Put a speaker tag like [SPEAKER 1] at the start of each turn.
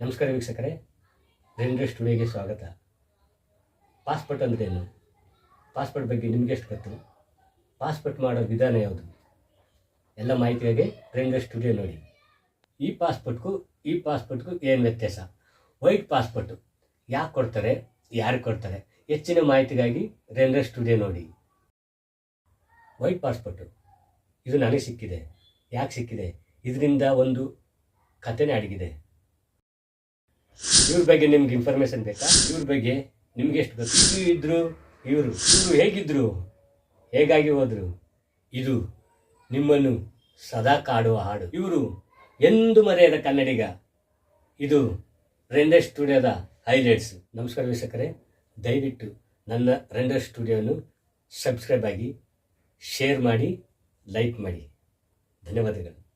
[SPEAKER 1] ನಮಸ್ಕಾರ ವೀಕ್ಷಕರೇ ರೆಂಡ್ರೆ ಸ್ಟುಡಿಯೋಗೆ ಸ್ವಾಗತ. ಪಾಸ್ಪೋರ್ಟ್ ಅಂದ್ರೆ ಏನು? ಪಾಸ್ಪೋರ್ಟ್ ಬಗ್ಗೆ ನಿಮ್ಗೆ ಎಷ್ಟು ಗೊತ್ತು? ಪಾಸ್ಪೋರ್ಟ್ ಮಾಡೋ ವಿಧಾನ ಯಾವುದು? ಎಲ್ಲ ಮಾಹಿತಿಯಾಗಿ ರೆಂಡ್ರೆ ಸ್ಟುಡಿಯೋ ನೋಡಿ. ಈ ಪಾಸ್ಪೋರ್ಟ್ಗೂ ಈ ಪಾಸ್ಪೋರ್ಟ್ಗೂ ಏನು ವ್ಯತ್ಯಾಸ? ವೈಟ್ ಪಾಸ್ಪೋರ್ಟು ಯಾಕೆ ಕೊಡ್ತಾರೆ ಯಾರು ಕೊಡ್ತಾರೆ? ಹೆಚ್ಚಿನ ಮಾಹಿತಿಗಾಗಿ ರೆಂಡ್ರೆ ಸ್ಟುಡಿಯೋ ನೋಡಿ. ವೈಟ್ ಪಾಸ್ಪೋರ್ಟು, ಇದು ನನಗೆ ಸಿಕ್ಕಿದೆ. ಯಾಕೆ ಸಿಕ್ಕಿದೆ? ಇದರಿಂದ ಒಂದು ಕಥೆನೇ ಅಡಗಿದೆ. ಇವ್ರ ಬಗ್ಗೆ ನಿಮ್ಗೆ ಇನ್ಫಾರ್ಮೇಶನ್ ಬೇಕಾ? ಇವ್ರ ಬಗ್ಗೆ ನಿಮ್ಗೆ ಎಷ್ಟು ಗೊತ್ತು? ಇವ್ರು ಇದ್ರು, ಇವರು. ಇವರು ಹೇಗಿದ್ರು? ಹೇಗಾಗಿ ಹೋದ್ರು? ಇದು ನಿಮ್ಮನ್ನು ಸದಾ ಕಾಡುವ ಹಾಡು. ಇವರು ಎಂದು ಮರೆಯದ ಕನ್ನಡಿಗ. ಇದು ರೆಂಡರ್ ಸ್ಟುಡಿಯೋದ ಹೈಲೈಟ್ಸ್ ನಮಸ್ಕಾರ ವೀಕ್ಷಕರೇ. ದಯವಿಟ್ಟು ನನ್ನ ರೆಂಡರ್ ಸ್ಟುಡಿಯೋನು ಸಬ್ಸ್ಕ್ರೈಬ್ ಆಗಿ ಶೇರ್ ಮಾಡಿ ಲೈಕ್ ಮಾಡಿ. ಧನ್ಯವಾದಗಳು.